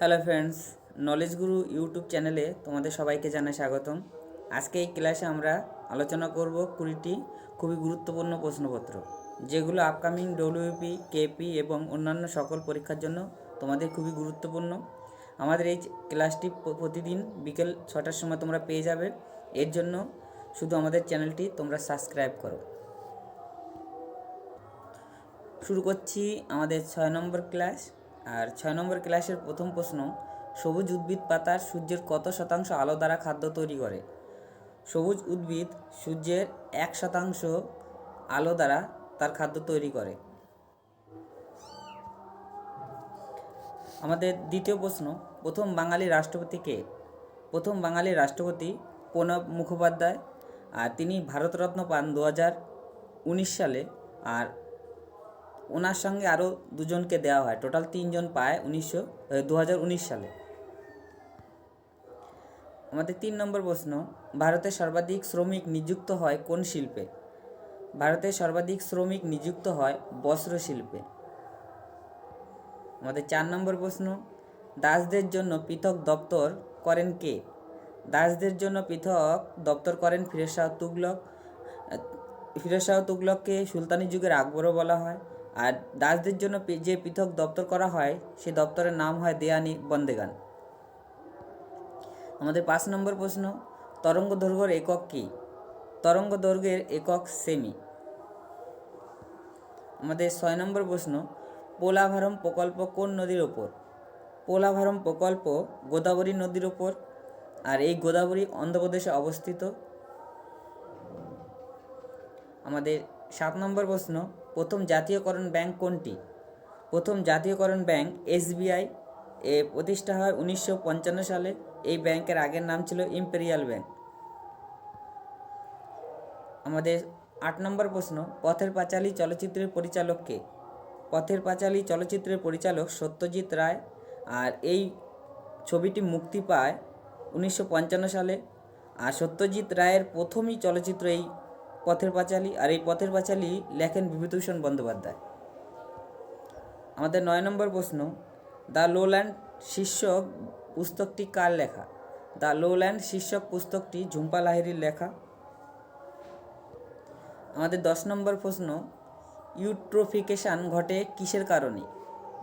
Hello friends knowledge Guru YouTube চ্যানেলে তোমাদের সবাইকে জানাই স্বাগতম। আজকে এই ক্লাসে আমরা আলোচনা করব কুড়িটি খুবই গুরুত্বপূর্ণ প্রশ্নপত্র, যেগুলো আপকামিং ডব্লিউপি কেপি এবং অন্যান্য সকল পরীক্ষার জন্য তোমাদের খুবই গুরুত্বপূর্ণ। আমাদের এই ক্লাসটি প্রতিদিন বিকেল ছটার সময় তোমরা পেয়ে যাবে। এর জন্য শুধু আমাদের চ্যানেলটি তোমরা সাবস্ক্রাইব করো। শুরু করছি আমাদের ছয় নম্বর ক্লাস আর ছয় নম্বর ক্লাসের প্রথম প্রশ্ন, সবুজ উদ্ভিদ পাতার সূর্যের কত শতাংশ আলো দ্বারা খাদ্য তৈরি করে? সবুজ উদ্ভিদ সূর্যের এক শতাংশ আলো দ্বারা তার খাদ্য তৈরি করে। আমাদের দ্বিতীয় প্রশ্ন, প্রথম বাঙালি রাষ্ট্রপতি কে? প্রথম বাঙালি রাষ্ট্রপতি প্রণব মুখোপাধ্যায়, আর তিনি ভারতরত্ন পান দু সালে, আর ওনার সঙ্গে আরও দুজনকে দেওয়া হয়। টোটাল তিনজন পায় উনিশশো দু সালে। আমাদের তিন নম্বর প্রশ্ন ভারতে সর্বাধিক শ্রমিক নিযুক্ত হয় কোন শিল্পে? ভারতে সর্বাধিক শ্রমিক নিযুক্ত হয় বস্ত্র শিল্পে। আমাদের চার নম্বর প্রশ্ন, দাসদের জন্য পৃথক দপ্তর করেন কে? দাসদের জন্য পৃথক দপ্তর করেন ফিরোজ শাহ তুগলক। ফিরোজ শাহ তুগলককে সুলতানি যুগের আকবরও বলা হয়। আর দাসদের জন্য যে পৃথক দপ্তর করা হয় সেই দপ্তরের নাম হয় দেয়ানি বন্দেগান। আমাদের পাঁচ নম্বর প্রশ্ন, তরঙ্গ দৈর্ঘ্যের একক কী? তরঙ্গ দৈর্ঘ্যের একক সেমি আমাদের ছয় নম্বর প্রশ্ন, পোলাভারম প্রকল্প কোন নদীর ওপর পোলাভারম প্রকল্প গোদাবরী নদীর ওপর আর এই গোদাবরী অন্ধ্রপ্রদেশে অবস্থিত। আমাদের সাত নম্বর প্রশ্ন, প্রথম জাতীয়করণ ব্যাংক কোনটি? প্রথম জাতীয়করণ ব্যাংক এসবিআই এ প্রতিষ্ঠা হয় উনিশশো পঞ্চান্ন সালে। এই ব্যাংকের আগের নাম ছিল ইম্পেরিয়াল ব্যাংক। আমাদের আট নম্বর প্রশ্ন, পথের পাঁচালী চলচ্চিত্রের পরিচালক কে? পথের পাঁচালী চলচ্চিত্রের পরিচালক সত্যজিৎ রায়। আর এই ছবিটি মুক্তি পায় উনিশশো পঞ্চান্ন সালে। আর সত্যজিৎ রায়ের প্রথমই চলচ্চিত্র এই পথের পাঁচালী আর এই পথের পাঁচালী লেখেন বিভূতিভূষণ বন্দ্যোপাধ্যায়। আমাদের নয় নম্বর প্রশ্ন, দ্য লোল্যান্ড শীর্ষক পুস্তকটি কার লেখা দ্য লোল্যান্ড শীর্ষক পুস্তকটি ঝুম্পা লাহিড়ির লেখা। আমাদের দশ নম্বর প্রশ্ন, ইউট্রোফিকেশান ঘটে কিসের কারণে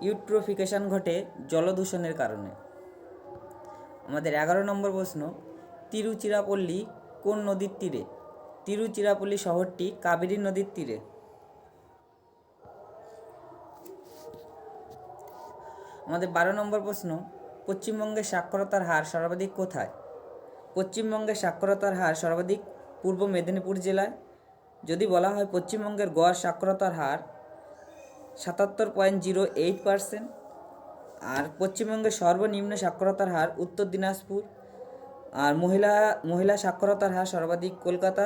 ইউট্রোফিকেশান ঘটে জলদূষণের কারণে আমাদের এগারো নম্বর প্রশ্ন, তিরুচিরাপল্লী কোন নদীর তীরে তিরুচিরাপল্লী শহরটি কাবেরী নদীর তীরে। আমাদের বারো নম্বর প্রশ্ন, পশ্চিমবঙ্গের সাক্ষরতার হার সর্বাধিক কোথায়? পশ্চিমবঙ্গের সাক্ষরতার হার সর্বাধিক পূর্ব মেদিনীপুর জেলায়। যদি বলা হয় পশ্চিমবঙ্গের গড় সাক্ষরতার হার সাতাত্তর পয়েন্ট জিরো এইট পার্সেন্ট আর পশ্চিমবঙ্গের সর্বনিম্ন সাক্ষরতার হার উত্তর দিনাজপুর, আর মহিলা মহিলা সাক্ষরতার হার সর্বাধিক কলকাতা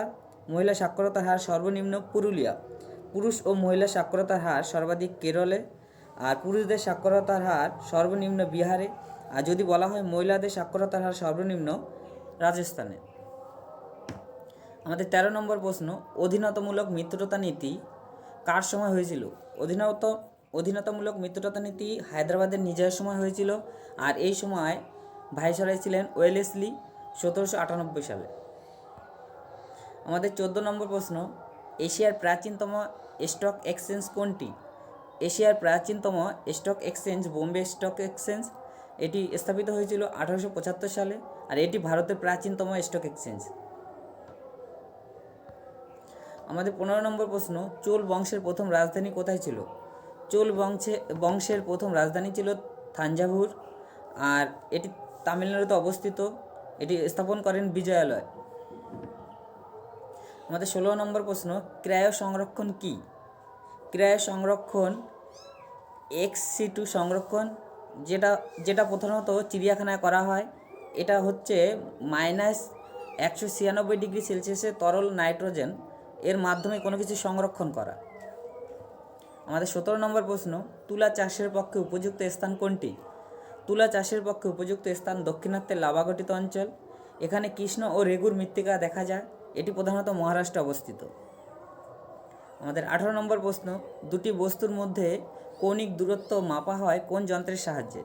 মহিলা সাক্ষরতার হার সর্বনিম্ন পুরুলিয়া। পুরুষ ও মহিলা সাক্ষরতার হার সর্বাধিক কেরলে, আর পুরুষদের সাক্ষরতার হার সর্বনিম্ন বিহারে, আর যদি বলা হয় মহিলাদের সাক্ষরতার হার সর্বনিম্ন রাজস্থানে। আমাদের তেরো নম্বর প্রশ্ন, অধীনতামূলক মিত্রতা নীতি কার সময় হয়েছিল? অধীনত অধীনতামূলক মিত্রতা নীতি হায়দ্রাবাদের নিজের সময় হয়েছিল, আর এই সময় ভাইসরয় ছিলেন ওয়েলেসলি সতেরোশো আটানব্বই সালে। আমাদের চোদ্দ নম্বর প্রশ্ন, এশিয়ার প্রাচীনতম স্টক এক্সচেঞ্জ কোনটি? এশিয়ার প্রাচীনতম stock exchange, Bombay stock exchange, এটি স্থাপিত হয়েছিল আঠারোশো পঁচাত্তর সালে, আর এটি ভারতের প্রাচীনতম স্টক এক্সচেঞ্জ। আমাদের পনেরো নম্বর প্রশ্ন, চোল বংশের প্রথম রাজধানী কোথায় ছিল? চোল বংশে, বংশের প্রথম রাজধানী ছিল থাঞ্জাভুর, আর এটি তামিলনাড়ুতে অবস্থিত, এটি স্থাপন করেন বিজয়ালয়। আমাদের ষোলো নম্বর প্রশ্ন, ক্রায় সংরক্ষণ কি? ক্রায় সংরক্ষণ এক্স সিটু সংরক্ষণ, যেটা যেটা প্রধানত চিড়িয়াখানায় করা হয়, এটা হচ্ছে মাইনাস একশো ছিয়ানব্বই ডিগ্রি সেলসিয়াসে তরল নাইট্রোজেন এর মাধ্যমে কোনো কিছু সংরক্ষণ করা। আমাদের সতেরো নম্বর প্রশ্ন, তুলা চাষের পক্ষে উপযুক্ত স্থান কোনটি? তুলা চাষের পক্ষে উপযুক্ত স্থান দক্ষিণাত্যের লাভাগঠিত অঞ্চল, এখানে কৃষ্ণ ও রেগুর মৃত্তিকা দেখা যায় এটি প্রধানত মহারাষ্ট্রে অবস্থিত। আমাদের আঠারো নম্বর প্রশ্ন, দুটি বস্তুর মধ্যে কৌণিক দূরত্ব মাপা হয় কোন যন্ত্রের সাহায্যে?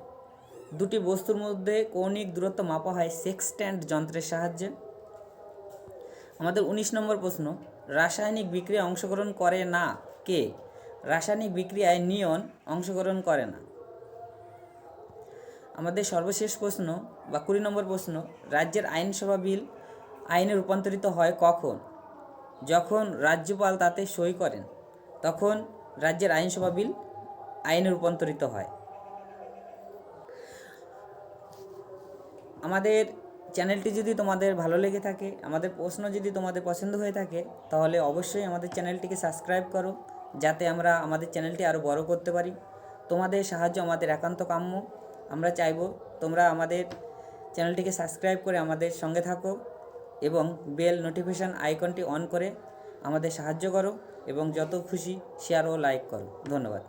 দুটি বস্তুর মধ্যে কৌণিক দূরত্ব মাপা হয় সেক্সট্যান্ড যন্ত্রের সাহায্যে। আমাদের উনিশ নম্বর প্রশ্ন, রাসায়নিক বিক্রিয়ায় অংশগ্রহণ করে না কে? রাসায়নিক বিক্রিয়ায় নিয়ন অংশগ্রহণ করে না। আমাদের সর্বশেষ প্রশ্ন বা কুড়ি নম্বর প্রশ্ন, রাজ্যের আইনসভা বিল আইনে রূপান্তরিত হয় কখন? যখন রাজ্যপাল তাতে সই করেন, তখন রাজ্যের আইনসভা বিল আইনে রূপান্তরিত হয়। আমাদের চ্যানেলটি যদি তোমাদের ভালো লেগে থাকে, আমাদের প্রশ্ন যদি তোমাদের পছন্দ হয়ে থাকে, তাহলে অবশ্যই আমাদের চ্যানেলটিকে সাবস্ক্রাইব করো, যাতে আমরা আমাদের চ্যানেলটি আরও বড় করতে পারি। তোমাদের সাহায্য আমাদের একান্ত কাম্য। আমরা চাইব তোমরা আমাদের চ্যানেলটিকে সাবস্ক্রাইব করে আমাদের সঙ্গে থাকো। এবং বেল নোটিফিকেশান আইকনটি অন করে আমাদের সাহায্য করো এবং যত খুশি শেয়ার ও লাইক করো। ধন্যবাদ।